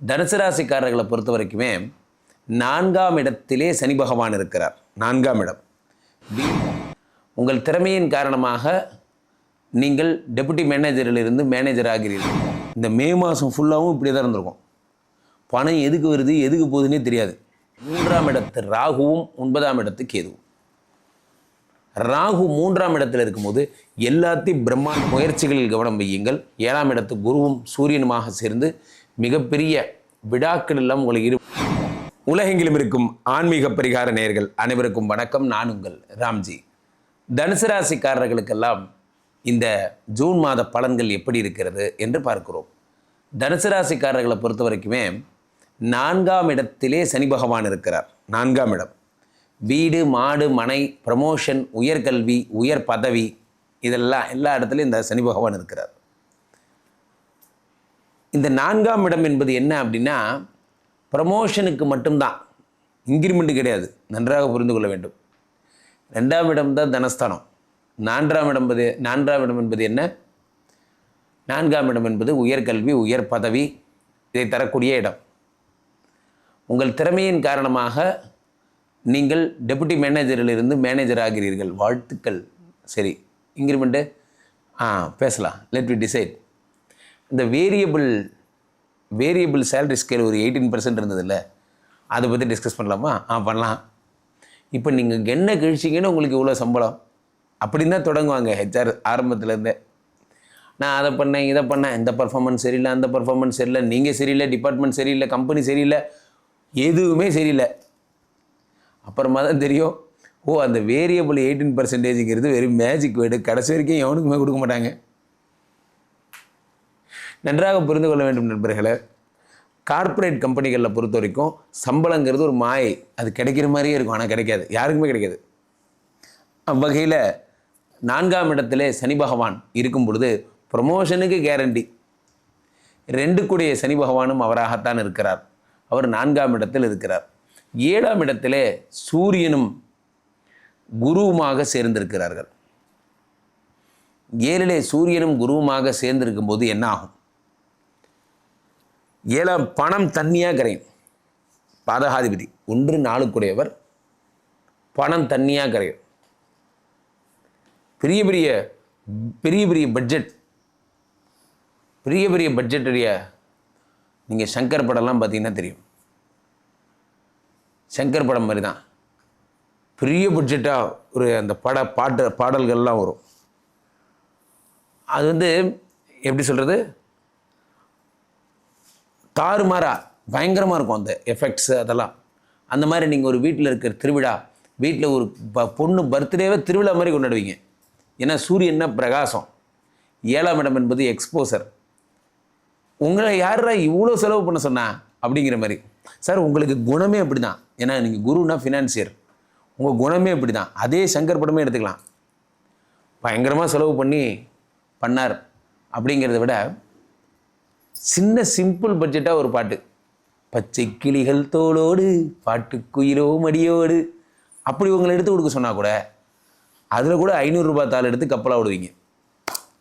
தனுசு ராசிக்காரர்களை பொறுத்த வரைக்குமே நான்காம் இடத்திலே சனி பகவான் இருக்கிறார். நான்காம் இடம். உங்கள் திறமையின் காரணமாக நீங்கள் டெபுட்டி மேனேஜரிலிருந்து மேனேஜர் ஆகிறீர்கள். இந்த மே மாதம் ஃபுல்லாகவும் இப்படி தான் இருந்திருக்கும். பணம் எதுக்கு வருது எதுக்கு போகுதுன்னே தெரியாது. மூன்றாம் இடத்து ராகுவும் ஒன்பதாம் இடத்து கேதுவும். ராகு மூன்றாம் இடத்தில் இருக்கும்போது எல்லாத்தையும் பிரம்மாண்ட முயற்சிகளில் கவனம் வையுங்கள். ஏழாம் இடத்து குருவும் சூரியனுமாக சேர்ந்து மிகப்பெரிய விடாக்கள் எல்லாம் உங்களுக்கு இரு உலகெங்கிலும் இருக்கும் ஆன்மீக பரிகார நேயர்கள் அனைவருக்கும் வணக்கம். நான் உங்கள் ராம்ஜி. தனுசு ராசிக்காரர்களுக்கெல்லாம் இந்த ஜூன் மாத பலன்கள் எப்படி இருக்கிறது என்று பார்க்கிறோம். தனுசு ராசிக்காரர்களை பொறுத்த வரைக்குமே நான்காம் இடத்திலே சனி பகவான் இருக்கிறார். நான்காம் இடம். வீடு மாடு மனை ப்ரமோஷன் உயர்கல்வி உயர் பதவி இதெல்லாம் எல்லா இடத்துலையும் இந்த சனி பகவான் இருக்கிறார். இந்த நான்காம் இடம் என்பது என்ன அப்படின்னா ப்ரமோஷனுக்கு மட்டும்தான். இன்க்ரிமெண்ட்டு கிடையாது. நன்றாக புரிந்து கொள்ள வேண்டும். ரெண்டாம் இடம் தான் தனஸ்தானம். நான்காம் இடம் என்பது நான்காம் இடம் என்பது என்ன? நான்காம் இடம் என்பது உயர்கல்வி உயர் பதவி இதை தரக்கூடிய இடம். உங்கள் திறமையின் காரணமாக நீங்கள் டெபுட்டி மேனேஜரிலிருந்து மேனேஜர் ஆகிறீர்கள். வாழ்த்துக்கள். சரி இன்க்ரிமெண்ட்டு ஆ பேசலாம். லெட் வி டிசைட் இந்த வேரியபிள் வேரியபிள் சேலரி ஸ்கேல் ஒரு எயிட்டீன் பர்சன்ட் இருந்ததில்ல அதை பற்றி டிஸ்கஸ் பண்ணலாமா? ஆ பண்ணலாம். இப்போ நீங்கள் என்ன கழிச்சிங்கன்னு உங்களுக்கு இவ்வளோ சம்பளம். அப்படின்னு தான் தொடங்குவாங்க ஹெச்ஆர் ஆரம்பத்துலேருந்தே நான் அதை பண்ணேன் இதை பண்ணேன் இந்த பர்ஃபார்மன்ஸ் சரியில்லை அந்த பர்ஃபார்மன்ஸ் சரியில்லை நீங்கள் சரியில்லை டிபார்ட்மெண்ட் சரியில்லை கம்பெனி சரியில்லை எதுவுமே சரியில்லை. அப்புறமா தான் தெரியும் ஓ அந்த வேரியபிள் எயிட்டீன் பர்சன்டேஜுங்கிறது வெறும் மேஜிக் வேர்டு கடைசி வரைக்கும் எவனுக்குமே கொடுக்க மாட்டாங்க. நன்றாக புரிந்து கொள்ள வேண்டும் நண்பர்களே. கார்ப்பரேட் கம்பெனிகளில் பொறுத்த வரைக்கும் சம்பளங்கிறது ஒரு மாயை. அது கிடைக்கிற மாதிரியே இருக்கும் ஆனால் கிடைக்காது. யாருக்குமே கிடைக்காது. அவ்வகையில் நான்காம் இடத்திலே சனி பகவான் இருக்கும் பொழுது ப்ரொமோஷனுக்கு கேரண்டி ரெண்டு கூடிய சனி பகவானும் அவராகத்தான் இருக்கிறார். அவர் நான்காம் இடத்தில் இருக்கிறார். ஏழாம் இடத்திலே சூரியனும் குருவுமாக சேர்ந்திருக்கிறார்கள். ஏழிலே சூரியனும் குருவுமாக சேர்ந்திருக்கும் போது என்ன ஆகும்? ஏழாம் பணம் தண்ணியாக கரையும் பாதகாதிபதி ஒன்று நாளுக்குடையவர் பணம் தண்ணியாக கரையும் பெரிய பெரிய பெரிய பெரிய பட்ஜெட் பெரிய பெரிய பட்ஜெட்டுடைய நீங்கள் சங்கர் படம்லாம் பார்த்தீங்கன்னா தெரியும். சங்கர் படம் மாதிரி தான் பெரிய பட்ஜெட்டாக ஒரு அந்த பட பாட்டு பாடல்கள்லாம் வரும். அது வந்து எப்படி சொல்கிறது தாறுமாறாக பயங்கரமாக இருக்கும் அந்த எஃபெக்ட்ஸு அதெல்லாம். அந்த மாதிரி நீங்கள் ஒரு வீட்டில் இருக்கிற திருவிழா வீட்டில் ஒரு ப பொண்ணு பர்த்டேவே திருவிழா மாதிரி கொண்டாடுவீங்க. ஏன்னா சூரியன்னா பிரகாசம். ஏழாம் இடம் என்பது எக்ஸ்போசர் உங்களை யாரா இவ்வளோ செலவு பண்ண சொன்னா? அப்படிங்கிற மாதிரி. சார் உங்களுக்கு குணமே அப்படி தான் ஏன்னா நீங்கள் குருனா ஃபினான்சியர் உங்கள் குணமே அப்படி தான் அதே சங்கர் படமே எடுத்துக்கலாம். பயங்கரமாக செலவு பண்ணி பண்ணார். அப்படிங்கிறத விட சின்ன சிம்பிள் பட்ஜெட்டாக ஒரு பாட்டு. பச்சை கிளிகள் தோளோடு பாட்டுக்குயிலோ மடியோடு அப்படி உங்களை எடுத்து கொடுக்க சொன்னால் கூட அதில் கூட ஐநூறுரூபா தாள் எடுத்து கப்பலாக விடுவீங்க.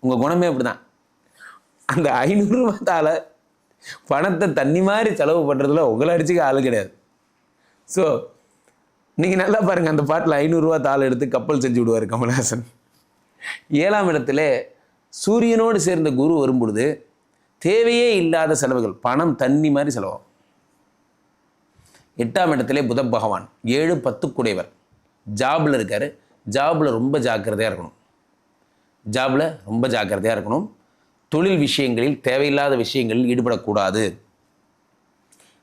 உங்கள் குணமே அப்படி தான் அந்த ஐநூறுரூபா தாளை பணத்தை தண்ணி மாதிரி செலவு பண்ணுறதுல உங்களை அடிச்சுக்க ஆள் கிடையாது. ஸோ நீங்கள் நல்லா பாருங்கள் அந்த பாட்டில் ஐநூறுரூவா தாள் எடுத்து கப்பல் செஞ்சு விடுவார் கமல்ஹாசன். ஏழாம் இடத்துல சூரியனோடு சேர்ந்த குரு வரும்பொழுது தேவையே இல்லாத செலவுகள். பணம் தண்ணி மாதிரி செலவாகும். எட்டாம் இடத்திலே புத பகவான் ஏழு பத்து குடைவர். ஜாபில் இருக்கார். ஜாபில் ரொம்ப ஜாக்கிரதையாக இருக்கணும். ஜாபில் ரொம்ப ஜாக்கிரதையாக இருக்கணும். தொழில் விஷயங்களில் தேவையில்லாத விஷயங்களில் ஈடுபடக்கூடாது.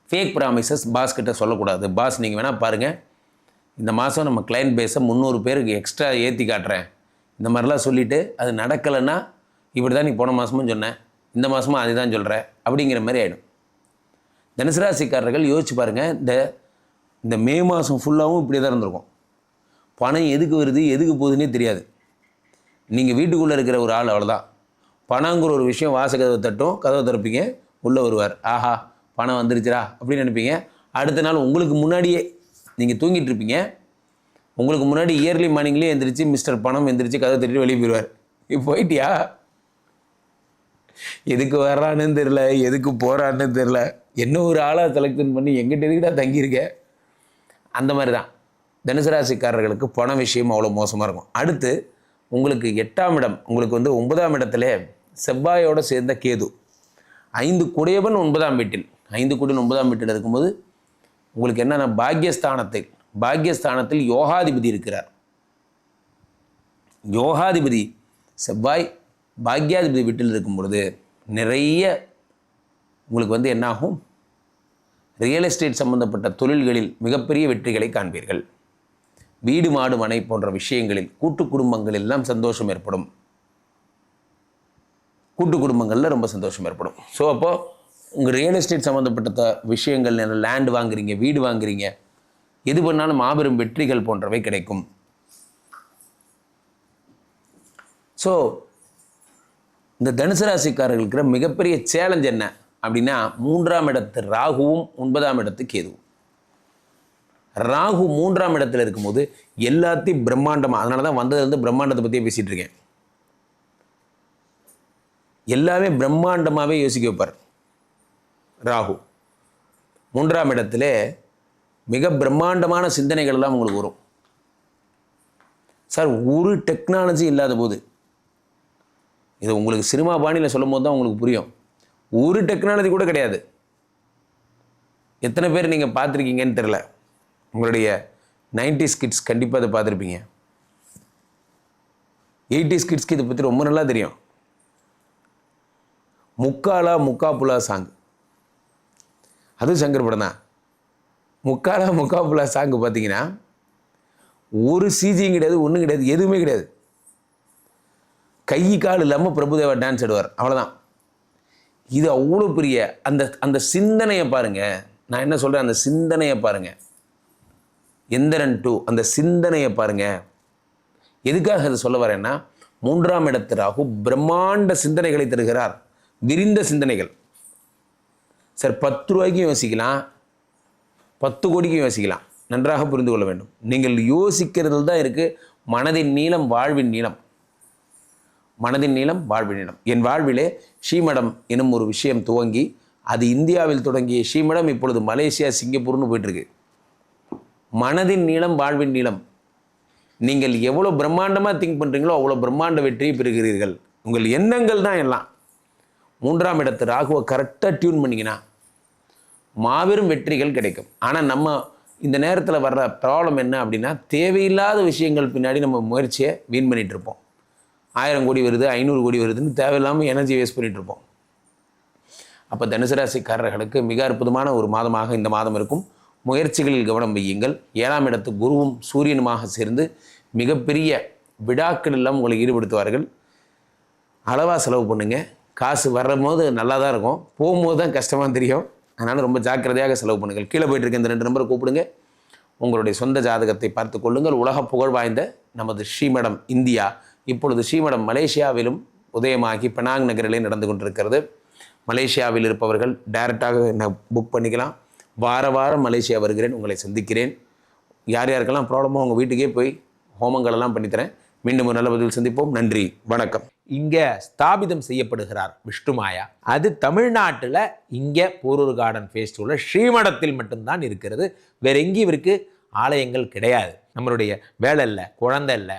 ஃபேக் ப்ராமிசஸ் பாஸ் கிட்ட சொல்லக்கூடாது. பாஸ் நீங்கள் வேணால் பாருங்கள் இந்த மாதம் நம்ம கிளைண்ட் பேஸை முந்நூறு பேருக்கு எக்ஸ்ட்ரா ஏற்றி காட்டுறேன். இந்த மாதிரிலாம் சொல்லிவிட்டு அது நடக்கலைன்னா இப்படி தான் நீ போன மாதமும் சொன்னேன் இந்த மாதமும் அதை தான் சொல்கிற அப்படிங்கிற மாதிரி ஆகிடும் தனுசு ராசிக்காரர்கள் யோசிச்சு பாருங்கள் இந்த இந்த மே மாதம் ஃபுல்லாகவும் இப்படி தான் இருந்திருக்கும். பணம் எதுக்கு வருது எதுக்கு போகுதுன்னே தெரியாது. நீங்கள் வீட்டுக்குள்ளே இருக்கிற ஒரு ஆள் அவ்வளோதான் பணங்கிற ஒரு விஷயம் வாச கதவை தட்டும் கதவை திறப்பீங்க உள்ளே வருவார். ஆஹா பணம் வந்துருச்சுரா அப்படின்னு நினைப்பீங்க. அடுத்த நாள் உங்களுக்கு முன்னாடியே நீங்கள் தூங்கிட்டு இருப்பீங்க. உங்களுக்கு முன்னாடி இயர்லி மார்னிங்லேயே எந்திரிச்சு மிஸ்டர் பணம் எந்திரிச்சு கதை தட்டிட்டு வெளியே போயிடுவார் இப்போ போயிட்டியா? எதுக்கு வர்றான்னு தெரில எதுக்கு போகிறான்னு தெரில என்ன ஒரு ஆளாக செலக்ஷன் பண்ணி எங்கிட்ட எதுக்கிட்ட தங்கியிருக்க? அந்த மாதிரி தான் தனுசு ராசிக்காரர்களுக்கு பண விஷயம் அவ்வளோ மோசமாக இருக்கும். அடுத்து உங்களுக்கு எட்டாம் இடம் உங்களுக்கு வந்து ஒன்பதாம் இடத்துல செவ்வாயோட சேர்ந்த கேது. ஐந்து குடையவன் ஒன்பதாம் வீட்டில். ஐந்து குடியவன் ஒன்பதாம் வீட்டில் இருக்கும்போது உங்களுக்கு என்னென்ன பாக்யஸ்தானத்தில் பாக்யஸ்தானத்தில் யோகாதிபதி இருக்கிறார். யோகாதிபதி செவ்வாய் பாக்யாதிபதி வீட்டில் இருக்கும் பொழுது நிறைய உங்களுக்கு வந்து என்னாகும் ரியல் எஸ்டேட் சம்பந்தப்பட்ட தொழில்களில் மிகப்பெரிய வெற்றிகளை காண்பீர்கள். வீடு மாடு மனை போன்ற விஷயங்களில் கூட்டு குடும்பங்கள் எல்லாம் சந்தோஷம் ஏற்படும். கூட்டு குடும்பங்களில் ரொம்ப சந்தோஷம் ஏற்படும். ஸோ அப்போது உங்கள் ரியல் எஸ்டேட் சம்மந்தப்பட்ட விஷயங்கள் லேண்ட் வாங்குறீங்க வீடு வாங்குறீங்க எது பண்ணாலும் மாபெரும் வெற்றிகள் போன்றவை கிடைக்கும். ஸோ இந்த தனுசு ராசிக்காரர்களுக்கு இருக்கிற மிகப்பெரிய சேலஞ்ச் என்ன அப்படின்னா மூன்றாம் இடத்து ராகுவும் ஒன்பதாம் இடத்து கேதுவும். ராகு மூன்றாம் இடத்துல இருக்கும்போது எல்லாத்தையும் பிரம்மாண்டமாக அதனால தான் வந்தது வந்து பிரம்மாண்டத்தை பற்றியே பேசிகிட்டு இருக்கேன். எல்லாமே பிரம்மாண்டமாகவே யோசிக்க வைப்பார் ராகு. மூன்றாம் இடத்துல மிக பிரம்மாண்டமான சிந்தனைகள்லாம் உங்களுக்கு வரும். சார் ஒரு டெக்னாலஜி இல்லாத போது இது உங்களுக்கு சினிமா பாணியில் சொல்லும் போது தான் உங்களுக்கு புரியும். ஒரு டெக்னாலஜி கூட கிடையாது. எத்தனை பேர் நீங்கள் பார்த்துருக்கீங்கன்னு தெரில உங்களுடைய 90s கிட்ஸ் கண்டிப்பாக அதை பார்த்துருப்பீங்க. எயிட்டிஸ் கிட்ஸ்க்கு இதை பற்றி ரொம்ப நல்லா தெரியும். முக்காலா முக்கா புலா சாங். அதுவும் சங்கர் படம் தான். முக்காலா முக்கா புலா சாங் பார்த்தீங்கன்னா ஒரு சிஜியும் கிடையாது ஒன்றும் கிடையாது எதுவுமே கிடையாது. கை கால் இல்லாமல் பிரபுதேவா டான்ஸ் ஆடுவார். அவ்வளோதான் இது அவ்வளோ பெரிய அந்த அந்த சிந்தனையை பாருங்கள் நான் என்ன சொல்கிறேன் அந்த சிந்தனையை பாருங்கள் எந்திரன் டூ அந்த சிந்தனையை பாருங்கள் எதுக்காக அதை சொல்ல வரேன்னா மூன்றாம் இடத்து ராகு பிரம்மாண்ட சிந்தனைகளை தருகிறார். விரிந்த சிந்தனைகள். சார் பத்து ரூபாய்க்கும் யோசிக்கலாம். பத்து கோடிக்கும் யோசிக்கலாம். நன்றாக புரிந்து கொள்ள வேண்டும். நீங்கள் யோசிக்கிறதில் தான் இருக்குது மனதின் நீளம் வாழ்வின் நீளம். மனதின் நீளம் வாழ்வின் நீளம் என் வாழ்விலே ஸ்ரீமடம் எனும் ஒரு விஷயம் துவங்கி அது இந்தியாவில் தொடங்கிய ஸ்ரீமடம் இப்பொழுது மலேசியா சிங்கப்பூர்னு போயிட்டுருக்கு. மனதின் நீளம் வாழ்வின் நீளம் நீங்கள் எவ்வளோ பிரம்மாண்டமாக திங்க் பண்ணுறீங்களோ அவ்வளோ பிரம்மாண்ட வெற்றியை பெறுகிறீர்கள். உங்கள் எண்ணங்கள் தான் எல்லாம். மூன்றாம் இடத்து ராகுவை கரெக்டாக டியூன் பண்ணிங்கன்னா மாபெரும் வெற்றிகள் கிடைக்கும். ஆனால் நம்ம இந்த நேரத்தில் வர்ற ப்ராப்ளம் என்ன அப்படின்னா தேவையில்லாத விஷயங்கள் பின்னாடி நம்ம முயற்சியை வீண் பண்ணிகிட்ருப்போம் இருப்போம். ஆயிரம் கோடி வருது ஐநூறு கோடி வருதுன்னு தேவையில்லாமல் எனர்ஜி வேஸ்ட் பண்ணிகிட்ருப்போம் இருப்போம். அப்போ தனுசு ராசிக்காரர்களுக்கு மிக அற்புதமான ஒரு மாதமாக இந்த மாதம் இருக்கும். முயற்சிகளில் கவனம் வையுங்கள். ஏழாம் இடத்து குருவும் சூரியனுமாக சேர்ந்து மிகப்பெரிய விழாக்கள் எல்லாம் உங்களை ஈடுபடுத்துவார்கள். அளவாக செலவு பண்ணுங்கள் காசு வரும்போது நல்லா தான் இருக்கும். போகும்போது தான் கஷ்டமாக தெரியும். அதனால் ரொம்ப ஜாக்கிரதையாக செலவு பண்ணுங்கள். கீழே போயிட்டு இருக்க இந்த ரெண்டு நம்பரை கூப்பிடுங்க. உங்களுடைய சொந்த ஜாதகத்தை பார்த்து கொள்ளுங்கள். உலக புகழ் வாய்ந்த நமது ஸ்ரீமடம் இந்தியா இப்பொழுது ஸ்ரீமடம் மலேசியாவிலும் உதயமாகி பெனாங் நகரிலே நடந்து கொண்டிருக்கிறது. மலேசியாவில் இருப்பவர்கள் டைரெக்டாக என்ன புக் பண்ணிக்கலாம். வார வாரம் மலேசியா வருகிறேன் உங்களை சந்திக்கிறேன். யார் யாருக்கெல்லாம் ப்ராப்ளமோ உங்கள் வீட்டுக்கே போய் ஹோமங்களெல்லாம் பண்ணித்தரேன் மீண்டும் ஒரு நல்ல பதில் சந்திப்போம். நன்றி வணக்கம். இங்கே ஸ்தாபிதம் செய்யப்படுகிறார் விஷ்ணுமாயா அது தமிழ்நாட்டில் இங்கே போரூர் கார்டன் ஃபேஸ்டிவலில் ஸ்ரீமடத்தில் மட்டும்தான் இருக்கிறது. வேற எங்கேயும் இவருக்கு ஆலயங்கள் கிடையாது. நம்மளுடைய வேலை இல்லை குழந்தை இல்லை